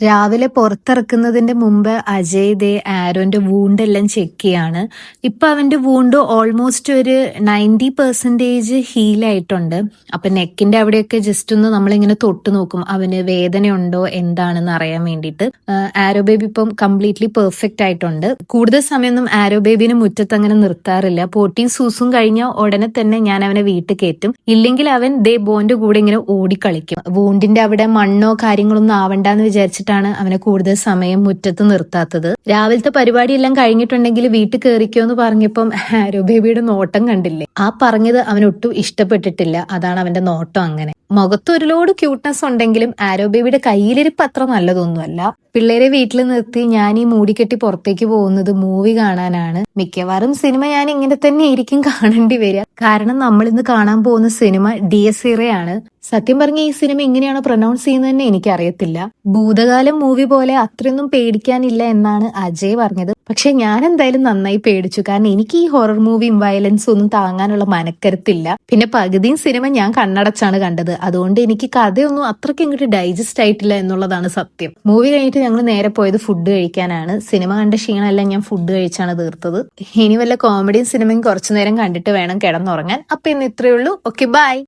രാവിലെ പുറത്തിറക്കുന്നതിന്റെ മുമ്പ് അജയ് ദേ ആരോന്റെ വൂണ്ടെല്ലാം ചെക്ക് ചെയ്യാണ്. ഇപ്പൊ അവന്റെ വൂണ്ട് ഓൾമോസ്റ്റ് ഒരു നയന്റി പെർസെന്റേജ് ഹീലായിട്ടുണ്ട് അപ്പൊ നെക്കിന്റെ അവിടെയൊക്കെ ജസ്റ്റ് ഒന്ന് നമ്മളിങ്ങനെ തൊട്ട് നോക്കും അവന് വേദനയുണ്ടോ എന്താണെന്ന് അറിയാൻ വേണ്ടിയിട്ട്. ആരോ ബേബി ഇപ്പം കംപ്ലീറ്റ്ലി പെർഫെക്റ്റ് ആയിട്ടുണ്ട്. കൂടുതൽ സമയമൊന്നും ആരോ ബേബിനെ മുറ്റത്ത് അങ്ങനെ നിർത്താറില്ല. പോട്ടിയും സൂസും കഴിഞ്ഞ ഉടനെ തന്നെ ഞാൻ അവനെ വീട്ടിൽ കയറ്റും. ഇല്ലെങ്കിൽ അവൻ ദേ ബോന്റെ കൂടെ ഇങ്ങനെ ഓടിക്കളിക്കും. വൂണ്ടിന്റെ അവിടെ മണ്ണോ കാര്യങ്ങളൊന്നും ആവണ്ടെന്ന് വിചാരിച്ചിട്ടാണ് അവനെ കൂടുതൽ സമയം മുറ്റത്ത് നിർത്താത്തത്. രാവിലത്തെ പരിപാടിയെല്ലാം കഴിഞ്ഞിട്ടുണ്ടെങ്കിൽ വീട്ടിൽ കയറിക്കോ എന്ന് പറഞ്ഞപ്പം ആരോ ബേബിയുടെ നോട്ടം കണ്ടില്ലേ? ആ പറഞ്ഞത് അവനൊട്ടും ഇഷ്ടപ്പെട്ടിട്ടില്ല. അതാണ് അവന്റെ നോട്ടം അങ്ങനെ. മുഖത്ത് ഒരുപാട് ക്യൂട്ട്നെസ് ഉണ്ടെങ്കിലും ആരോ ബേബിയുടെ കയ്യിലിരിപ്പ് അത്ര നല്ലതൊന്നുമല്ല. പിള്ളേരെ വീട്ടിൽ നിർത്തി ഞാൻ ഈ മൂടിക്കെട്ടി പുറത്തേക്ക് പോകുന്നത് മൂവി കാണാനാണ്. മിക്കവാറും സിനിമ ഞാൻ ഇങ്ങനെ തന്നെ ആയിരിക്കും കാണേണ്ടി വരിക. കാരണം നമ്മൾ ഇന്ന് കാണാൻ പോകുന്ന സിനിമ ഡി എസ് ആണ്. സത്യം പറഞ്ഞ ഈ സിനിമ എങ്ങനെയാണ് പ്രൊനൗൺസ് ചെയ്യുന്നത് തന്നെ എനിക്കറിയത്തില്ല. ഭൂതകാലം മൂവി പോലെ അത്രയൊന്നും പേടിക്കാനില്ല എന്നാണ് അജയ് പറഞ്ഞത്. പക്ഷെ ഞാൻ എന്തായാലും നന്നായി പേടിച്ചു. കാരണം എനിക്ക് ഈ ഹൊറർ മൂവിയും വയലൻസും ഒന്നും താങ്ങാനുള്ള മനക്കരുത്തില്ല. പിന്നെ പകുതിയും സിനിമ ഞാൻ കണ്ണടച്ചാണ് കണ്ടത്. അതുകൊണ്ട് എനിക്ക് കഥയൊന്നും അത്രയ്ക്ക് ഇങ്ങോട്ട് ഡൈജസ്റ്റ് ആയിട്ടില്ല എന്നുള്ളതാണ് സത്യം. മൂവി കഴിഞ്ഞിട്ട് ഞങ്ങൾ നേരെ പോയത് ഫുഡ് കഴിക്കാനാണ്. സിനിമ കണ്ട ക്ഷീണമെല്ലാം ഞാൻ ഫുഡ് കഴിച്ചാണ് തീർത്തത്. ഇനി വല്ല കോമഡിയും സിനിമയും കുറച്ചു നേരം കണ്ടിട്ട് വേണം കിടന്നുറങ്ങാൻ. അപ്പൊ ഇന്ന് ഇത്രയേ ഉള്ളൂ. Okay bye